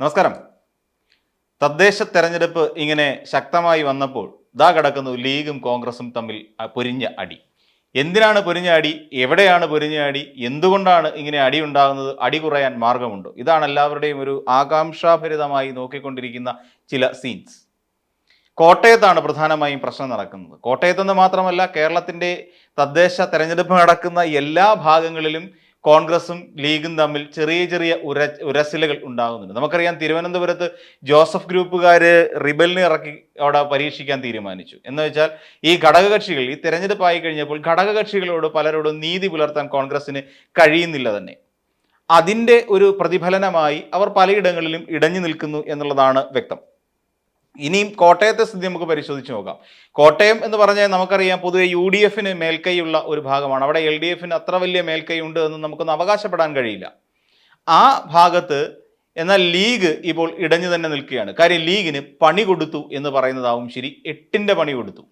നമസ്കാരം. തദ്ദേശ തെരഞ്ഞെടുപ്പ് ഇങ്ങനെ ശക്തമായി വന്നപ്പോൾ ഇതാ കിടക്കുന്നു ലീഗും കോൺഗ്രസും തമ്മിൽ പൊരിഞ്ഞ അടി. എന്തിനാണ് പൊരിഞ്ഞ അടി? എവിടെയാണ് പൊരിഞ്ഞ അടി? എന്തുകൊണ്ടാണ് ഇങ്ങനെ അടി ഉണ്ടാകുന്നത്? അടി കുറയാൻ മാർഗമുണ്ടോ? ഇതാണ് എല്ലാവരുടെയും ഒരു ആകാംക്ഷാഭരിതമായി നോക്കിക്കൊണ്ടിരിക്കുന്ന ചില സീൻസ് കോട്ടയത്താണ് പ്രധാനമായും പ്രശ്നം നടക്കുന്നത്. കോട്ടയത്തെന്ന് മാത്രമല്ല കേരളത്തിന്റെ തദ്ദേശ തെരഞ്ഞെടുപ്പ് നടക്കുന്ന എല്ലാ ഭാഗങ്ങളിലും കോൺഗ്രസും ലീഗും തമ്മിൽ ചെറിയ ചെറിയ ഉര ഉരസിലകൾ ഉണ്ടാകുന്നുണ്ട്. നമുക്കറിയാം തിരുവനന്തപുരത്ത് ജോസഫ് ഗ്രൂപ്പുകാർ റിബലിനെ ഇറക്കി അവിടെ പരീക്ഷിക്കാൻ തീരുമാനിച്ചു. എന്ന് വെച്ചാൽ ഈ ഘടകകക്ഷികൾ ഈ തെരഞ്ഞെടുപ്പായി കഴിഞ്ഞപ്പോൾ ഘടകകക്ഷികളോട് പലരോടും നീതി പുലർത്താൻ കോൺഗ്രസ്സിന് കഴിയുന്നില്ല തന്നെ. അതിന്റെ ഒരു പ്രതിഫലനമായി അവർ പലയിടങ്ങളിലും ഇടഞ്ഞു നിൽക്കുന്നു എന്നുള്ളതാണ് വ്യക്തം. ഇനിയും കോട്ടയത്തെ സ്ഥിതി നമുക്ക് പരിശോധിച്ച് നോക്കാം. കോട്ടയം എന്ന് പറഞ്ഞാൽ നമുക്കറിയാം പൊതുവെ യു ഡി എഫിന് മേൽക്കൈയുള്ള ഒരു ഭാഗമാണ്. അവിടെ എൽ ഡി എഫിന് അത്ര വലിയ മേൽക്കൈ ഉണ്ട് എന്ന് നമുക്കൊന്ന് അവകാശപ്പെടാൻ കഴിയില്ല. ആ ഭാഗത്ത് എന്നാൽ ലീഗ് ഇപ്പോൾ ഇടഞ്ഞു തന്നെ നിൽക്കുകയാണ്. കാര്യം ലീഗിന് പണി കൊടുത്തു എന്ന് പറയുന്നതാവും ശരി. എട്ടിന്റെ പണി കൊടുത്തു.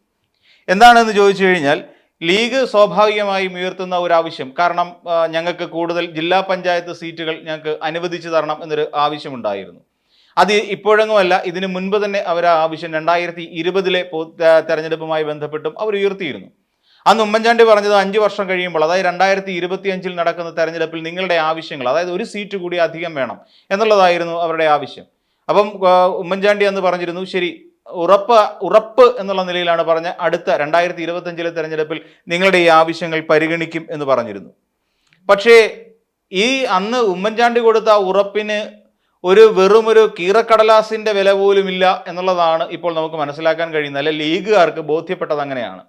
എന്താണെന്ന് ചോദിച്ചു കഴിഞ്ഞാൽ ലീഗ് സ്വാഭാവികമായും ഉയർത്തുന്ന ഒരു ആവശ്യം. കാരണം ഞങ്ങൾക്ക് കൂടുതൽ ജില്ലാ പഞ്ചായത്ത് സീറ്റുകൾ ഞങ്ങൾക്ക് അനുവദിച്ചു തരണം എന്നൊരു ആവശ്യമുണ്ടായിരുന്നു അത് ഇപ്പോഴൊന്നുമല്ല ഇതിനു മുൻപ് തന്നെ അവർ ആ ആവശ്യം രണ്ടായിരത്തി ഇരുപതിലെ തെരഞ്ഞെടുപ്പുമായി ബന്ധപ്പെട്ടും അവർ ഉയർത്തിയിരുന്നു. അന്ന് ഉമ്മൻചാണ്ടി പറഞ്ഞത് അഞ്ച് വർഷം കഴിയുമ്പോൾ അതായത് രണ്ടായിരത്തി ഇരുപത്തി അഞ്ചിൽ നടക്കുന്ന തെരഞ്ഞെടുപ്പിൽ നിങ്ങളുടെ ആവശ്യങ്ങൾ അതായത് ഒരു സീറ്റ് കൂടി അധികം വേണം എന്നുള്ളതായിരുന്നു അവരുടെ ആവശ്യം. അപ്പം ഉമ്മൻചാണ്ടി അന്ന് പറഞ്ഞിരുന്നു ശരി ഉറപ്പ് ഉറപ്പ് എന്നുള്ള നിലയിലാണ് പറഞ്ഞ അടുത്ത രണ്ടായിരത്തി ഇരുപത്തി അഞ്ചിലെ തെരഞ്ഞെടുപ്പിൽ നിങ്ങളുടെ ഈ ആവശ്യങ്ങൾ പരിഗണിക്കും എന്ന് പറഞ്ഞിരുന്നു. പക്ഷേ ഈ അന്ന് ഉമ്മൻചാണ്ടി കൊടുത്ത ഉറപ്പിന് ഒരു വെറും ഒരു കീറക്കടലാസിന്റെ വില പോലും ഇല്ല എന്നുള്ളതാണ് ഇപ്പോൾ നമുക്ക് മനസ്സിലാക്കാൻ കഴിയുന്നത്. അല്ലെ ലീഗുകാർക്ക് ബോധ്യപ്പെട്ടത് അങ്ങനെയാണ്.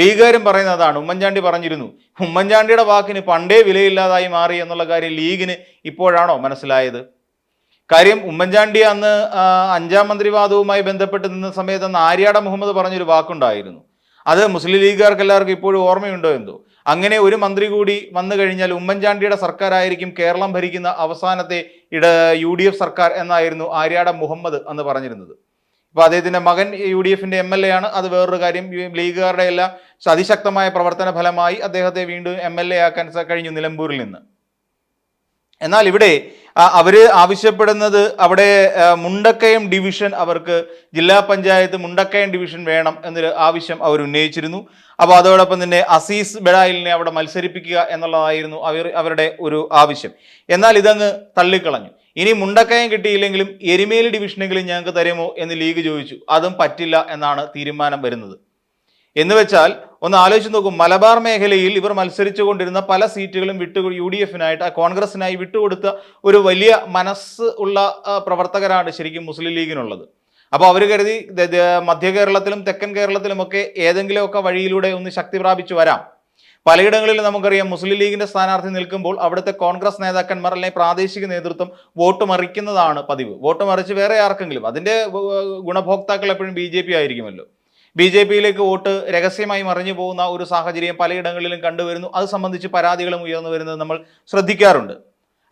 ലീഗുകാരും പറയുന്നത് അതാണ്. ഉമ്മൻചാണ്ടി പറഞ്ഞിരുന്നു ഉമ്മൻചാണ്ടിയുടെ വാക്കിന് പണ്ടേ വിലയില്ലാതായി മാറി എന്നുള്ള കാര്യം ലീഗിന് ഇപ്പോഴാണോ മനസ്സിലായത്? കാര്യം ഉമ്മൻചാണ്ടി അന്ന് അഞ്ചാം മന്ത്രിവാദവുമായി ബന്ധപ്പെട്ട് നിന്ന സമയത്ത് അന്ന് ആര്യാട മുഹമ്മദ് പറഞ്ഞൊരു വാക്കുണ്ടായിരുന്നു. അത് മുസ്ലിം ലീഗുകാർക്ക് എല്ലാവർക്കും ഇപ്പോഴും ഓർമ്മയുണ്ടോ എന്തോ? അങ്ങനെ ഒരു മന്ത്രി കൂടി വന്നു കഴിഞ്ഞാൽ ഉമ്മൻചാണ്ടിയുടെ സർക്കാരായിരിക്കും കേരളം ഭരിക്കുന്ന അവസാനത്തെ ഇട യു ഡി എഫ് സർക്കാർ എന്നായിരുന്നു ആര്യാട മുഹമ്മദ് എന്ന് പറഞ്ഞിരുന്നത്. ഇപ്പോൾ അദ്ദേഹത്തിന്റെ മകൻ യു ഡി എഫിന്റെ എം എൽ എ ആണ്. അത് വേറൊരു കാര്യം ലീഗുകാരുടെ എല്ലാം അതിശക്തമായ പ്രവർത്തന ഫലമായി അദ്ദേഹത്തെ വീണ്ടും എം എൽ എ ആക്കാൻ കഴിഞ്ഞു നിലമ്പൂരിൽ നിന്ന്. എന്നാൽ ഇവിടെ ആ, അവർ ആവശ്യപ്പെടുന്നത് അവിടെ മുണ്ടക്കയം ഡിവിഷൻ അവർക്ക് ജില്ലാ പഞ്ചായത്ത് മുണ്ടക്കയം ഡിവിഷൻ വേണം എന്നൊരു ആവശ്യം അവർ ഉന്നയിച്ചിരുന്നു. അപ്പോൾ അതോടൊപ്പം തന്നെ അസീസ് ബെഡായിലിനെ അവിടെ മത്സരിപ്പിക്കുക എന്നുള്ളതായിരുന്നു അവർ അവരുടെ ഒരു ആവശ്യം. എന്നാൽ ഇതങ്ങ് തള്ളിക്കളഞ്ഞു. ഇനി മുണ്ടക്കയം കിട്ടിയില്ലെങ്കിലും എരുമേലി ഡിവിഷനെങ്കിലും ഞങ്ങൾക്ക് തരുമോ എന്ന് ലീഗ് ചോദിച്ചു. അതും പറ്റില്ല എന്നാണ് തീരുമാനം വരുന്നത്. എന്ന് വെച്ചാൽ ഒന്ന് ആലോചിച്ച് നോക്കും മലബാർ മേഖലയിൽ ഇവർ മത്സരിച്ചു കൊണ്ടിരുന്ന പല സീറ്റുകളും വിട്ടു യു ഡി എഫിനായിട്ട് കോൺഗ്രസിനായി വിട്ടുകൊടുത്ത ഒരു വലിയ മനസ്സ് ഉള്ള പ്രവർത്തകരാണ് ശരിക്കും മുസ്ലിം ലീഗിനുള്ളത്. അപ്പോൾ അവർ കരുതി മധ്യ കേരളത്തിലും തെക്കൻ കേരളത്തിലുമൊക്കെ ഏതെങ്കിലുമൊക്കെ വഴിയിലൂടെ ഒന്ന് ശക്തി പ്രാപിച്ചു വരാം. പലയിടങ്ങളിലും നമുക്കറിയാം മുസ്ലിം ലീഗിന്റെ സ്ഥാനാർത്ഥി നിൽക്കുമ്പോൾ അവിടുത്തെ കോൺഗ്രസ് നേതാക്കന്മാർ അല്ലെങ്കിൽ പ്രാദേശിക നേതൃത്വം വോട്ട് മറിക്കുന്നതാണ് പതിവ്. വോട്ട് മറിച്ച് വേറെ ആർക്കെങ്കിലും അതിന്റെ ഗുണഭോക്താക്കൾ എപ്പോഴും ബി ആയിരിക്കുമല്ലോ. ബി ജെ പിയിലേക്ക് വോട്ട് രഹസ്യമായി മറിഞ്ഞു പോകുന്ന ഒരു സാഹചര്യം പലയിടങ്ങളിലും കണ്ടുവരുന്നു. അത് സംബന്ധിച്ച് പരാതികളും ഉയർന്നു വരുന്നത് നമ്മൾ ശ്രദ്ധിക്കാറുണ്ട്.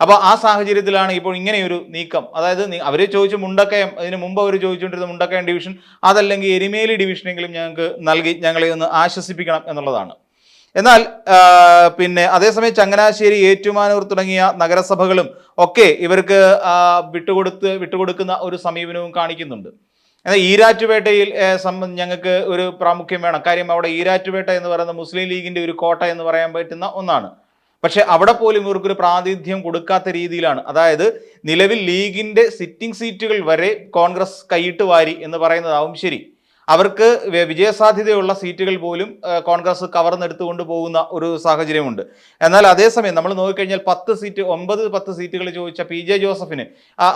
അപ്പോൾ ആ സാഹചര്യത്തിലാണ് ഇപ്പോൾ ഇങ്ങനെയൊരു നീക്കം. അതായത് അവർ ചോദിച്ച മുണ്ടക്കയം അതിന് മുമ്പ് അവർ ചോദിച്ചുകൊണ്ടിരുന്ന മുണ്ടക്കയം ഡിവിഷൻ അതല്ലെങ്കിൽ എരുമേലി ഡിവിഷനെങ്കിലും ഞങ്ങൾക്ക് നൽകി ഞങ്ങളെ ഒന്ന് ആശ്വസിപ്പിക്കണം എന്നുള്ളതാണ്. എന്നാൽ പിന്നെ അതേസമയം ചങ്ങനാശ്ശേരി ഏറ്റുമാനൂർ തുടങ്ങിയ നഗരസഭകളും ഒക്കെ ഇവർക്ക് വിട്ടുകൊടുത്ത് വിട്ടുകൊടുക്കുന്ന ഒരു സമീപനവും കാണിക്കുന്നുണ്ട്. എന്നാൽ ഈരാറ്റുപേട്ടയിൽ സംബന്ധം ഞങ്ങൾക്ക് ഒരു പ്രാമുഖ്യം വേണം. കാര്യം അവിടെ ഈരാറ്റുപേട്ട എന്ന് പറയുന്ന മുസ്ലിം ലീഗിന്റെ ഒരു കോട്ട എന്ന് പറയാൻ പറ്റുന്ന ഒന്നാണ്. പക്ഷേ അവിടെ പോലും ഇവർക്കൊരു പ്രാതിനിധ്യം കൊടുക്കാത്ത രീതിയിലാണ്. അതായത് നിലവിൽ ലീഗിന്റെ സിറ്റിംഗ് സീറ്റുകൾ വരെ കോൺഗ്രസ് കൈയിട്ട് വാരി എന്ന് പറയുന്നതാവും ശരി. അവർക്ക് വിജയസാധ്യതയുള്ള സീറ്റുകൾ പോലും കോൺഗ്രസ് കവർന്നെടുത്തുകൊണ്ട് പോകുന്ന ഒരു സാഹചര്യമുണ്ട്. എന്നാൽ അതേസമയം നമ്മൾ നോക്കിക്കഴിഞ്ഞാൽ പത്ത് സീറ്റ് ഒമ്പത് പത്ത് സീറ്റുകൾ ചോദിച്ച പി ജെ ജോസഫിന്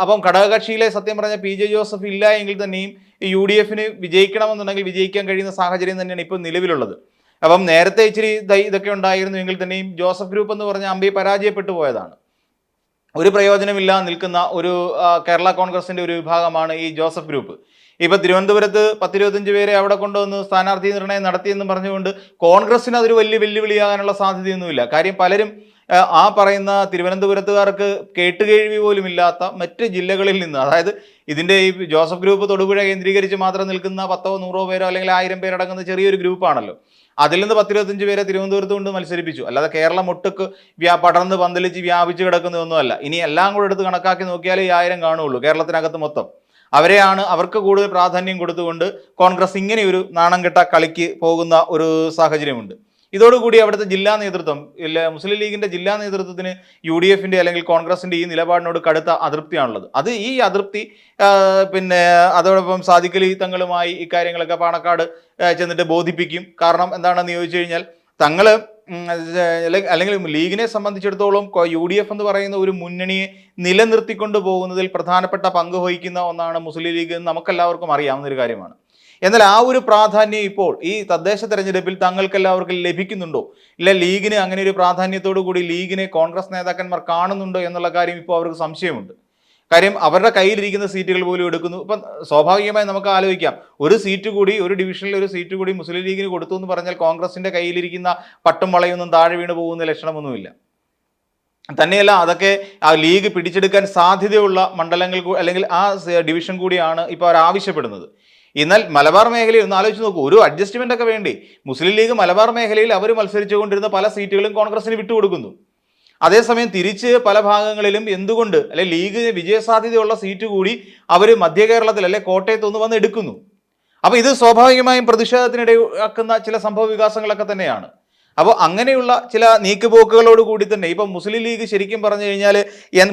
അപ്പം ഘടകകക്ഷിയിലെ സത്യം പറഞ്ഞ പി ജെ ജോസഫ് ഇല്ല എങ്കിൽ തന്നെയും യു ഡി എഫിന് വിജയിക്കണമെന്നുണ്ടെങ്കിൽ വിജയിക്കാൻ കഴിയുന്ന സാഹചര്യം തന്നെയാണ് ഇപ്പോൾ നിലവിലുള്ളത്. അപ്പം നേരത്തെ ഇച്ചിരി ഇതൊക്കെ ഉണ്ടായിരുന്നു എങ്കിൽ തന്നെയും ജോസഫ് ഗ്രൂപ്പ് എന്ന് പറഞ്ഞ അമ്പി പരാജയപ്പെട്ടു പോയതാണ്. ഒരു പ്രയോജനമില്ല നിൽക്കുന്ന ഒരു കേരള കോൺഗ്രസിന്റെ ഒരു വിഭാഗമാണ് ഈ ജോസഫ് ഗ്രൂപ്പ്. ഇപ്പൊ തിരുവനന്തപുരത്ത് പത്തിരുപത്തഞ്ച് പേരെ അവിടെ കൊണ്ടുവന്ന് സ്ഥാനാർത്ഥി നിർണയം നടത്തിയെന്ന് പറഞ്ഞുകൊണ്ട് കോൺഗ്രസിന് അതൊരു വലിയ വെല്ലുവിളിയാകാനുള്ള സാധ്യതയൊന്നുമില്ല. കാര്യം പലരും ആ, പറയുന്ന തിരുവനന്തപുരത്തുകാർക്ക് കേട്ടുകേഴ്വി പോലും ഇല്ലാത്ത മറ്റ് ജില്ലകളിൽ നിന്ന് അതായത് ഇതിന്റെ ഈ ജോസഫ് ഗ്രൂപ്പ് തൊടുപുഴ കേന്ദ്രീകരിച്ച് മാത്രം നിൽക്കുന്ന പത്തോ നൂറോ പേരോ അല്ലെങ്കിൽ ആയിരം പേരടങ്ങുന്ന ചെറിയൊരു ഗ്രൂപ്പാണല്ലോ. അതിൽ നിന്ന് പത്തിരുപത്തഞ്ച് പേരെ തിരുവനന്തപുരത്ത് കൊണ്ട് മത്സരിപ്പിച്ചു. അല്ലാതെ കേരളം ഒട്ടുക്ക് വ്യാ പടർന്ന് പന്തലിച്ച് വ്യാപിച്ച് കിടക്കുന്നതൊന്നുമല്ല. ഇനി എല്ലാം കൂടെ എടുത്ത് കണക്കാക്കി നോക്കിയാലേ ഈ ആയിരം കാണുള്ളൂ കേരളത്തിനകത്ത് മൊത്തം. അവരെയാണ് അവർക്ക് കൂടുതൽ പ്രാധാന്യം കൊടുത്തുകൊണ്ട് കോൺഗ്രസ് ഇങ്ങനെ ഒരു നാണം കെട്ട കളിക്ക് പോകുന്ന ഒരു സാഹചര്യമുണ്ട്. ഇതോടുകൂടി അവിടുത്തെ ജില്ലാ നേതൃത്വം ഇല്ല മുസ്ലിം ലീഗിന്റെ ജില്ലാ നേതൃത്വത്തിന് യു ഡി എഫിന്റെ അല്ലെങ്കിൽ കോൺഗ്രസിന്റെ ഈ നിലപാടിനോട് കടുത്ത അതൃപ്തിയാണുള്ളത്. അത് ഈ അതൃപ്തി പിന്നെ അതോടൊപ്പം സാദിഖലി തങ്ങളുമായി ഇക്കാര്യങ്ങളൊക്കെ പാണക്കാട് ചെന്നിട്ട് ബോധിപ്പിക്കും. കാരണം എന്താണെന്ന് ചോദിച്ചു കഴിഞ്ഞാൽ തങ്ങൾ അല്ലെങ്കിൽ ലീഗിനെ സംബന്ധിച്ചിടത്തോളം യു ഡി എഫ് എന്ന് പറയുന്ന ഒരു മുന്നണിയെ നിലനിർത്തിക്കൊണ്ട് പോകുന്നതിൽ പ്രധാനപ്പെട്ട പങ്ക് വഹിക്കുന്ന ഒന്നാണ് മുസ്ലിം ലീഗ് എന്ന് നമുക്കെല്ലാവർക്കും അറിയാവുന്ന ഒരു കാര്യമാണ്. എന്നാൽ ആ ഒരു പ്രാധാന്യം ഇപ്പോൾ ഈ തദ്ദേശ തെരഞ്ഞെടുപ്പിൽ തങ്ങൾക്കെല്ലാവർക്കും ലഭിക്കുന്നുണ്ടോ? ഇല്ല ലീഗിന് അങ്ങനെ ഒരു പ്രാധാന്യത്തോടു കൂടി ലീഗിനെ കോൺഗ്രസ് നേതാക്കന്മാർ കാണുന്നുണ്ടോ എന്നുള്ള കാര്യം ഇപ്പോൾ അവർക്ക് സംശയമുണ്ട്. കാര്യം അവരുടെ കയ്യിലിരിക്കുന്ന സീറ്റുകൾ പോലും എടുക്കുന്നു. ഇപ്പം സ്വാഭാവികമായി നമുക്ക് ആലോചിക്കാം. ഒരു സീറ്റ് കൂടി ഒരു ഡിവിഷനിൽ ഒരു സീറ്റ് കൂടി മുസ്ലിം ലീഗിന് കൊടുത്തു എന്ന് പറഞ്ഞാൽ കോൺഗ്രസിന്റെ കയ്യിലിരിക്കുന്ന പട്ടും വളയൊന്നും താഴെ വീണ് പോകുന്ന ലക്ഷണമൊന്നുമില്ല. തന്നെയല്ല അതൊക്കെ ആ ലീഗ് പിടിച്ചെടുക്കാൻ സാധ്യതയുള്ള മണ്ഡലങ്ങൾ അല്ലെങ്കിൽ ആ ഡിവിഷൻ കൂടിയാണ് ഇപ്പോൾ അവർ ആവശ്യപ്പെടുന്നത്. എന്നാൽ മലബാർ മേഖലയിൽ ഒന്ന് ആലോചിച്ച് നോക്കൂ. ഒരു അഡ്ജസ്റ്റ്മെന്റ് ഒക്കെ വേണ്ടി? മുസ്ലിം ലീഗ് മലബാർ മേഖലയിൽ അവർ മത്സരിച്ചുകൊണ്ടിരുന്ന പല സീറ്റുകളും കോൺഗ്രസിന് വിട്ടുകൊടുക്കുന്നു. അതേസമയം തിരിച്ച് പല ഭാഗങ്ങളിലും എന്തുകൊണ്ട് അല്ലെ ലീഗ് വിജയസാധ്യതയുള്ള സീറ്റ് കൂടി അവർ മധ്യ കേരളത്തിൽ അല്ലെ കോട്ടയത്ത് ഒന്ന് വന്ന് എടുക്കുന്നു. അപ്പോൾ ഇത് സ്വാഭാവികമായും പ്രതിഷേധത്തിനിടയാക്കുന്ന ചില സംഭവ വികാസങ്ങളൊക്കെ തന്നെയാണ്. അപ്പോൾ അങ്ങനെയുള്ള ചില നീക്കുപോക്കുകളോട് കൂടി തന്നെ ഇപ്പം മുസ്ലിം ലീഗ് ശരിക്കും പറഞ്ഞു കഴിഞ്ഞാൽ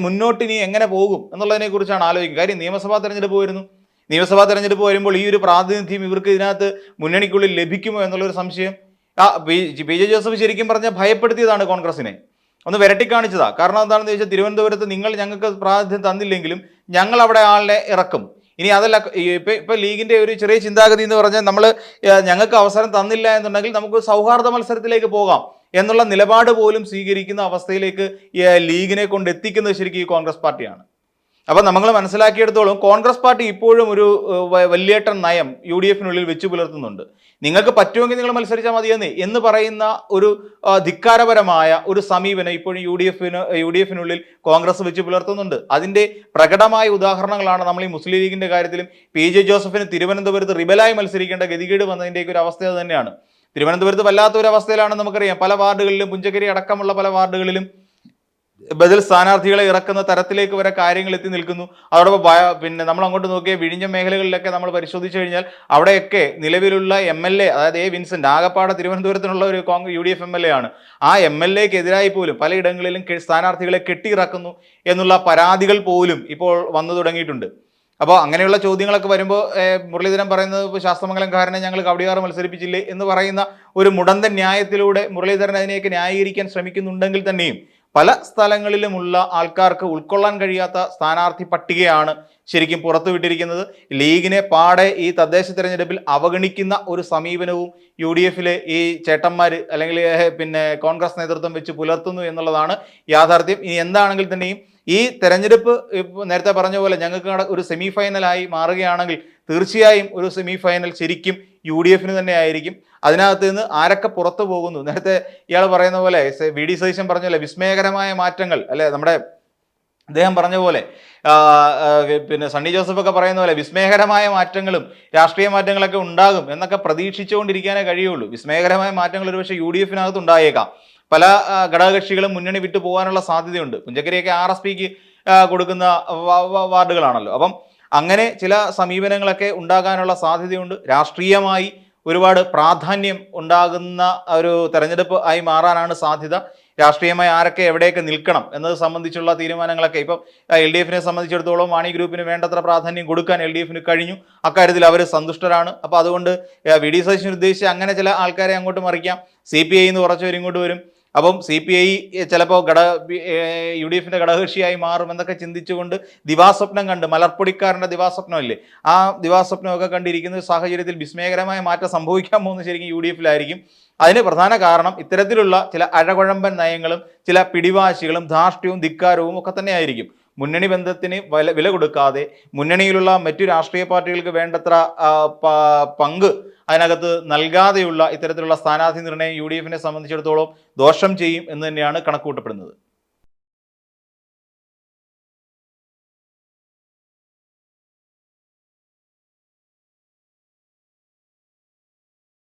മുന്നോട്ട് ഇനി എങ്ങനെ പോകും എന്നുള്ളതിനെ കുറിച്ചാണ് ആലോചിക്കുക കാര്യം നിയമസഭാ തെരഞ്ഞെടുപ്പ് വരുന്നു. നിയമസഭാ തെരഞ്ഞെടുപ്പ് വരുമ്പോൾ ഈ ഒരു പ്രാതിനിധ്യം ഇവർക്ക് ഇതിനകത്ത് മുന്നണിക്കുള്ളിൽ ലഭിക്കുമോ എന്നുള്ളൊരു സംശയം. ആ പി ജെ ജോസഫ് ശരിക്കും പറഞ്ഞാൽ ഭയപ്പെടുത്തിയതാണ് കോൺഗ്രസിനെ. ഒന്ന് വിരട്ടി കാണിച്ചതാ കാരണം എന്താണെന്ന് ചോദിച്ചാൽ തിരുവനന്തപുരത്ത് നിങ്ങൾ ഞങ്ങൾക്ക് പ്രാതിനിധ്യം തന്നില്ലെങ്കിലും ഞങ്ങൾ അവിടെ ആളിനെ ഇറക്കും. ഇനി അതല്ല ഇപ്പം ഇപ്പം ലീഗിന്റെ ഒരു ചെറിയ ചിന്താഗതി എന്ന് പറഞ്ഞാൽ നമ്മൾ ഞങ്ങൾക്ക് അവസരം തന്നില്ല എന്നുണ്ടെങ്കിൽ നമുക്ക് സൗഹാർദ്ദ മത്സരത്തിലേക്ക് പോകാം എന്നുള്ള നിലപാട് പോലും സ്വീകരിക്കുന്ന അവസ്ഥയിലേക്ക് ലീഗിനെ കൊണ്ട് എത്തിക്കുന്നത് ശരിക്കും ഈ കോൺഗ്രസ് പാർട്ടിയാണ്. അപ്പം നമ്മൾ മനസ്സിലാക്കിയെടുത്തോളം കോൺഗ്രസ് പാർട്ടി ഇപ്പോഴും ഒരു വലിയേട്ടൻ നയം യു ഡി എഫിനുള്ളിൽ വെച്ചു പുലർത്തുന്നുണ്ട്. നിങ്ങൾക്ക് പറ്റുമെങ്കിൽ നിങ്ങൾ മത്സരിച്ചാൽ മതിയെന്ന് എന്ന് പറയുന്ന ഒരു ധിക്കാരപരമായ ഒരു സമീപനം ഇപ്പോഴും യു ഡി എഫിന് യു ഡി എഫിനുള്ളിൽ കോൺഗ്രസ് വെച്ച് പുലർത്തുന്നുണ്ട്. അതിന്റെ പ്രകടമായ ഉദാഹരണങ്ങളാണ് നമ്മൾ ഈ മുസ്ലിം ലീഗിന്റെ കാര്യത്തിലും പി ജെ ജോസഫിന് തിരുവനന്തപുരത്ത് റിബലായി മത്സരിക്കേണ്ട ഗതികേട് വന്നതിന്റെയൊക്കെ ഒരു അവസ്ഥ തന്നെയാണ്. തിരുവനന്തപുരത്ത് വല്ലാത്ത ഒരു അവസ്ഥയിലാണ് നമുക്കറിയാം. പല വാർഡുകളിലും പുഞ്ചക്കരി അടക്കമുള്ള പല വാർഡുകളിലും ബദൽ സ്ഥാനാർത്ഥികളെ ഇറക്കുന്ന തരത്തിലേക്ക് വരെ കാര്യങ്ങൾ എത്തി നിൽക്കുന്നു. അതോടൊപ്പം പിന്നെ നമ്മൾ അങ്ങോട്ട് നോക്കിയ വിഴിഞ്ഞ മേഖലകളിലൊക്കെ നമ്മൾ പരിശോധിച്ചു കഴിഞ്ഞാൽ അവിടെയൊക്കെ നിലവിലുള്ള എം എൽ എ അതായത് എ വിൻസെന്റ് ആകപ്പാടെ തിരുവനന്തപുരത്തിനുള്ള ഒരു Congress U D F M L A ആണ്. ആ എം എൽ എക്ക് എതിരായി പോലും പലയിടങ്ങളിലും സ്ഥാനാർത്ഥികളെ കെട്ടിയിറക്കുന്നു എന്നുള്ള പരാതികൾ പോലും ഇപ്പോൾ വന്നു തുടങ്ങിയിട്ടുണ്ട്. അപ്പോൾ അങ്ങനെയുള്ള ചോദ്യങ്ങളൊക്കെ വരുമ്പോൾ മുരളീധരൻ പറയുന്നത് ഇപ്പോൾ ശാസ്ത്രമംഗലംകാരനെ ഞങ്ങൾ കവടിയാറ് മത്സരിപ്പിച്ചില്ലേ എന്ന് പറയുന്ന ഒരു മുടന്തൻ ന്യായത്തിലൂടെ മുരളീധരൻ അതിനെയൊക്കെ ന്യായീകരിക്കാൻ ശ്രമിക്കുന്നുണ്ടെങ്കിൽ തന്നെയും പല സ്ഥലങ്ങളിലുമുള്ള ആൾക്കാർക്ക് ഉൾക്കൊള്ളാൻ കഴിയാത്ത സ്ഥാനാർത്ഥി പട്ടികയാണ് ശരിക്കും പുറത്തുവിട്ടിരിക്കുന്നത്. ലീഗിനെ പാടെ ഈ തദ്ദേശ തിരഞ്ഞെടുപ്പിൽ അവഗണിക്കുന്ന ഒരു സമീപനവും യു ഡി എഫിലെ ഈ ചേട്ടന്മാർ അല്ലെങ്കിൽ പിന്നെ കോൺഗ്രസ് നേതൃത്വം വെച്ച് പുലർത്തുന്നു എന്നുള്ളതാണ് യാഥാർത്ഥ്യം. ഇനി എന്താണെങ്കിൽ തന്നെയും ഈ തെരഞ്ഞെടുപ്പ് നേരത്തെ പറഞ്ഞ പോലെ ഞങ്ങൾക്ക് ഒരു സെമി ഫൈനലായി മാറുകയാണെങ്കിൽ തീർച്ചയായും ഒരു സെമി ഫൈനൽ ശരിക്കും യു ഡി എഫിന് തന്നെ ആയിരിക്കും. അതിനകത്ത് നിന്ന് ആരൊക്കെ പുറത്തു പോകുന്നു? നേരത്തെ ഇയാൾ പറയുന്ന പോലെ വി ഡി സതീശൻ പറഞ്ഞ പോലെ വിസ്മയകരമായ മാറ്റങ്ങൾ അല്ലെ? നമ്മുടെ അദ്ദേഹം പറഞ്ഞ പോലെ പിന്നെ സണ്ണി ജോസഫ് ഒക്കെ പറയുന്ന പോലെ വിസ്മയകരമായ മാറ്റങ്ങളും രാഷ്ട്രീയ മാറ്റങ്ങളൊക്കെ ഉണ്ടാകും എന്നൊക്കെ പ്രതീക്ഷിച്ചുകൊണ്ടിരിക്കാനേ കഴിയുള്ളൂ. വിസ്മയകരമായ മാറ്റങ്ങൾ ഒരുപക്ഷെ യു ഡി എഫിനകത്ത് ഉണ്ടായേക്കാം. പല ഘടകകക്ഷികളും മുന്നണി വിട്ടു പോകാനുള്ള സാധ്യതയുണ്ട്. പുഞ്ചക്കരിയൊക്കെ ആർ എസ് പിക്ക് കൊടുക്കുന്ന വാർഡുകളാണല്ലോ. അപ്പം അങ്ങനെ ചില സമീപനങ്ങളൊക്കെ ഉണ്ടാകാനുള്ള സാധ്യതയുണ്ട്. രാഷ്ട്രീയമായി ഒരുപാട് പ്രാധാന്യം ഉണ്ടാകുന്ന ഒരു തെരഞ്ഞെടുപ്പ് ആയി മാറാനാണ് സാധ്യത. രാഷ്ട്രീയമായി ആരൊക്കെ എവിടെയൊക്കെ നിൽക്കണം എന്നത് സംബന്ധിച്ചുള്ള തീരുമാനങ്ങളൊക്കെ ഇപ്പം എൽ ഡി എഫിനെ സംബന്ധിച്ചിടത്തോളം വാണി ഗ്രൂപ്പിന് വേണ്ടത്ര പ്രാധാന്യം കൊടുക്കാൻ എൽ ഡി എഫിന് കഴിഞ്ഞു. അക്കാര്യത്തിൽ അവർ സന്തുഷ്ടരാണ്. അപ്പോൾ അതുകൊണ്ട് വി ഡി സതീശൻ ഉദ്ദേശിച്ച് അങ്ങനെ ചില ആൾക്കാരെ അങ്ങോട്ട് മറിക്കാം. സി പി ഐ എന്ന് വരും. അപ്പം സി പി ഐ ചിലപ്പോൾ ഘട യു ഡി എഫിന്റെ ഘടകകക്ഷിയായി മാറുമെന്നൊക്കെ ചിന്തിച്ചുകൊണ്ട് ദിവാസ്വപ്നം കണ്ട് മലർപ്പൊടിക്കാരന്റെ ദിവാസ്വപ്നമല്ലേ ആ ദിവാസ്വപ്നമൊക്കെ കണ്ടിരിക്കുന്ന സാഹചര്യത്തിൽ വിസ്മയകരമായ മാറ്റം സംഭവിക്കാൻ പോകുന്നത് ശരിക്കും യു ഡി എഫിലായിരിക്കും. അതിന് പ്രധാന കാരണം ഇത്തരത്തിലുള്ള ചില അഴകുഴമ്പൻ നയങ്ങളും ചില പിടിവാശികളും ധാർഷ്ട്യവും ധിക്കാരവും ഒക്കെ തന്നെയായിരിക്കും. മുന്നണി ബന്ധത്തിന് വില വില കൊടുക്കാതെ മുന്നണിയിലുള്ള മറ്റു രാഷ്ട്രീയ പാർട്ടികൾക്ക് വേണ്ടത്ര പങ്ക് അതിനകത്ത് നൽകാതെയുള്ള ഇത്തരത്തിലുള്ള സ്ഥാനാർത്ഥി നിർണയം യു ഡി എഫിനെ സംബന്ധിച്ചിടത്തോളം ദോഷം ചെയ്യും എന്ന് തന്നെയാണ് കണക്കുകൂട്ടപ്പെടുന്നത്.